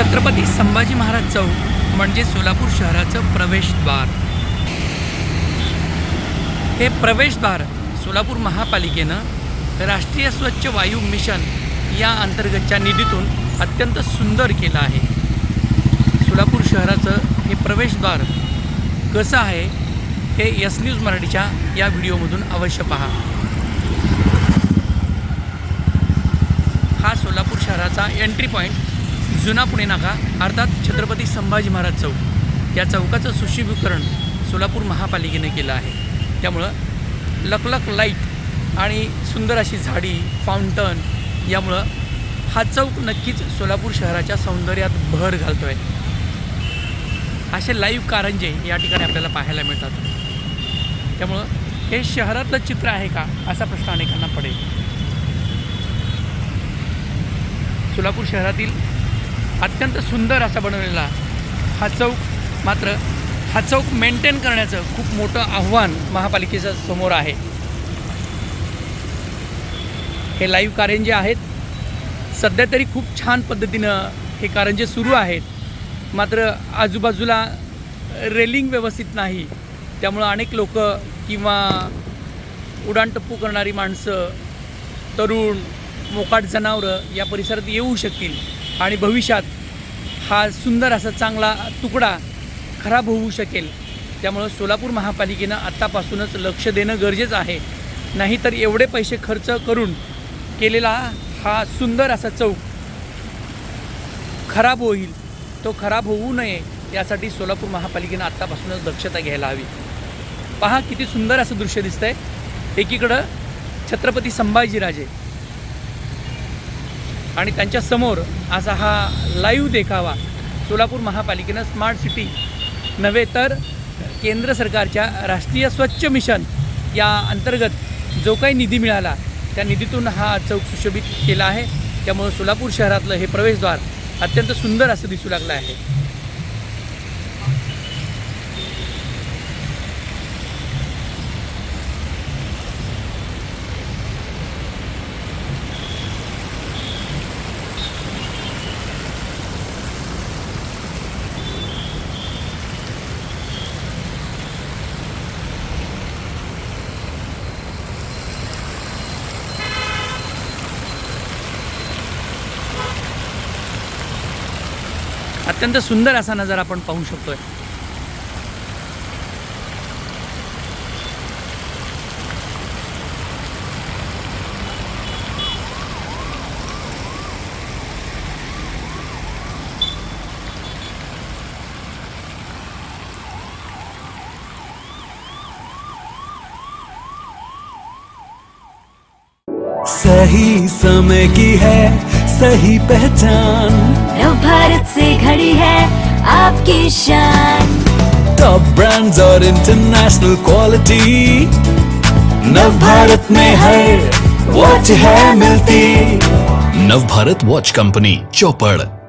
छत्रपती संभाजी महाराज चौक म्हणजे सोलापूर शहराचं प्रवेशद्वार. हे प्रवेशद्वार सोलापूर महापालिकेनं राष्ट्रीय स्वच्छ वायू मिशन या अंतर्गतच्या निधीतून अत्यंत सुंदर केलं आहे. सोलापूर शहराचं हे प्रवेशद्वार कसं आहे हे यस न्यूज मराठीच्या या व्हिडिओमधून अवश्य पहा. हा सोलापूर शहराचा एंट्री पॉईंट जुना पुणे नाका अर्थात छत्रपती संभाजी महाराज चौक. या चौकाचं सुशोभीकरण सोलापूर महापालिकेने केलं आहे. त्यामुळं लकलक लाइट आणि सुंदर अशी झाडी फाउंटन यामुळं हा चौक नक्कीच सोलापूर शहराच्या सौंदर्यात भर घालतो आहे असे लाईव्ह कारंजे या ठिकाणी आपल्याला पाहायला मिळतात. त्यामुळं हे शहरातलं चित्र आहे का? असा प्रश्न अनेकांना पडेल. सोलापूर शहरातील अत्यंत सुंदर असा बनवलेला हा चौक. मात्र हा चौक मेंटेन करण्याचं खूप मोठं आव्हान महापालिकेच्या समोर आहे. हे लाईव्ह कारंजे आहेत. सध्या तरी खूप छान पद्धतीनं हे कारंजे सुरू आहेत. मात्र आजूबाजूला रेलिंग व्यवस्थित नाही. त्यामुळं अनेक लोक किंवा उडाणटप्पू करणारी माणसं तरुण मोकाट जनावरं या परिसरात येऊ शकतील. आणि भविष्यात हा सुंदर असा चांगला तुकडा खराब होऊ शकेल. त्यामुळं सोलापूर महापालिकेनं आत्तापासूनच लक्ष देणं गरजेचं आहे. नाहीतर एवढे पैसे खर्च करून केलेला हा सुंदर असा चौक खराब होईल. तो खराब होऊ नये यासाठी सोलापूर महापालिकेनं आत्तापासूनच दक्षता घ्यायला हवी. पहा किती सुंदर असं दृश्य दिसतंय. एकीकडं छत्रपती संभाजीराजे आणि त्यांच्यासमोर असा हा लाईव्ह देखावा. सोलापूर महापालिकेनं स्मार्ट सिटी नव्हे तर केंद्र सरकारच्या राष्ट्रीय स्वच्छ मिशन या अंतर्गत जो काही निधी मिळाला त्या निधीतून हा चौक सुशोभित केला आहे. त्यामुळं सोलापूर शहरातलं हे प्रवेशद्वार अत्यंत सुंदर असं दिसू लागलं आहे. अत्यंत सुंदर असा नज़ारा आपण पाहू शकतोय. सही समय की है सही पहचान। आपकी शान टॉप ब्रांड्स और इंटरनेशनल क्वालिटी नव भारत में है वॉच है मिलती नव भारत वॉच कंपनी चौपड़